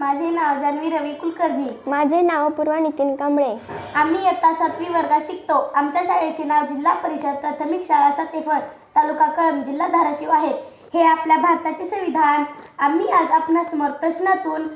माझे नाव जान्हवी रवी कुलकर्णी. माझे नाव पूर्वा नितीन कांबळे. आम्ही इयत्ता सातवी वर्गात शिकतो. आमच्या शाळेचे नाव जिल्हा परिषद प्राथमिक शाळा सत्तेफळ तालुका कळंब जिल्हा धाराशिव आहे. हे आपल्या भारताचे संविधान. आम्ही आज आपणासमोर प्रश्नातून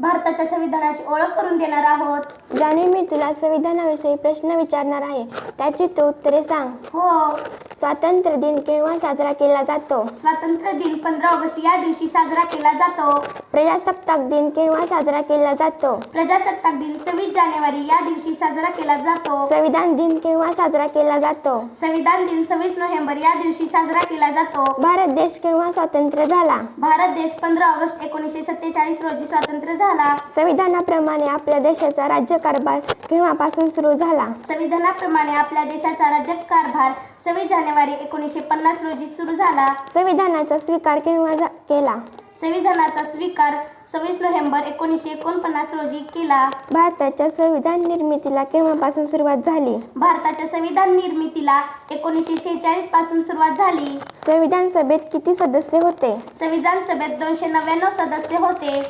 भारताच्या संविधानाची ओळख करून देणार आहोत. जाने मी तुला संविधानाविषयी प्रश्न विचारणार आहे त्याची तू उत्तरे सांग. हो. स्वातंत्र्य दिन केव्हा साजरा केला जातो? स्वातंत्र्य दिन पंधरा ऑगस्ट या दिवशी साजरा केला जातो. प्रजासत्ताक दिन केव्हा साजरा केला जातो? प्रजासत्ताक दिन सव्वीस जानेवारी या दिवशी साजरा केला जातो. संविधान दिन केव्हा साजरा केला जातो? संविधान दिन सव्वीस नोव्हेंबर या दिवशी साजरा केला जातो. भारत देश केव्हा स्वतंत्र झाला? भारत देश पंधरा ऑगस्ट एकोणीसशे सत्तेचाळीस रोजी स्वातंत्र्य झाला. संविधानाप्रमाणे आपल्या देशाचा राज्यकारभार केव्हापासून सुरू झाला? संविधानाप्रमाणे आपल्या देशाचा राज्यकारभार सव्वीस जानेवारी एकोणीसशे पन्नास रोजी सुरू झाला. संविधानाचा स्वीकार केव्हा झा- केला? संविधानाचा स्वीकार सव्वीस नोव्हेंबर एकोणीसशे एकोणपन्नास रोजी केला. भारताच्या संविधान निर्मितीला केव्हापासून सुरुवात झाली? भारताच्या संविधान निर्मितीला एकोणीसशे शेहेचाळीसपासून सुरुवात झाली. संविधान सभेत किती सदस्य होते? संविधान सभेत दोनशे नव्याण्णव सदस्य होते.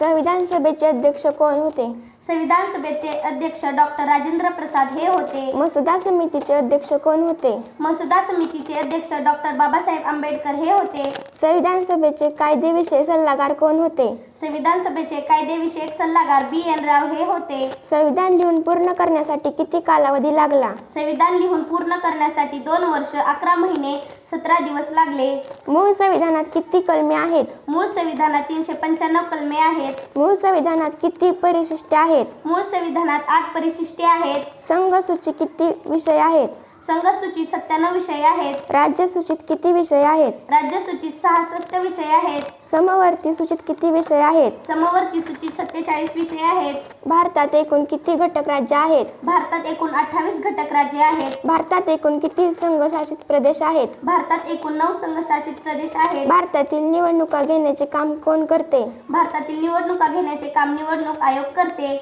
संविधान सभेचे अध्यक्ष कोण होते? संविधान सभेचे अध्यक्ष डॉक्टर राजेंद्र प्रसाद हे होते. मसुदा समितीचे अध्यक्ष कोण होते? मसुदा समितीचे अध्यक्ष डॉक्टर बाबासाहेब आंबेडकर हे होते. संविधान सभेचे कायदेविषयी सल्लागार कोण होते? संविधान सभेचे कायदेविषयक सल्लागार बी एन राव हे होते. संविधान लिहून पूर्ण करण्यासाठी किती कालावधी लागला? संविधान लिहून पूर्ण करण्यासाठी दोन वर्ष अकरा महिने सतरा दिवस लागले. मूळ संविधानात किती कलमे आहेत? मूळ संविधानात तीनशे पंच्याण्णव कलमे आहेत. मूळ संविधानात किती परिशिष्टे आहेत? मूळ संविधानात आठ परिशिष्टे आहेत. संघसूची किती विषय आहेत? संघसूचीत सत्त्याण्णव विषय आहेत. राज्यसूचीत किती विषय आहेत? राज्यसूचीत सहासष्ट विषय आहेत. समवर्ती सूचीत किती विषय आहेत? समवर्ती सूचीत सत्तेचाळीस विषय आहेत. भारतात एकूण किती घटक राज्य आहेत? भारतात एकूण अठ्ठावीस घटक राज्ये आहेत. भारतात एकूण किती संघशासित प्रदेश आहेत? भारतात एकूण नऊ संघशासित प्रदेश आहेत. भारतातील निवडणुका घेण्याचे काम कोण करते? भारतातील निवडणुका घेण्याचे काम निवडणूक आयोग करते.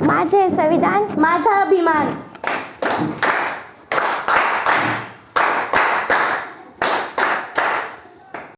माझे संविधान? माझा अभिमान.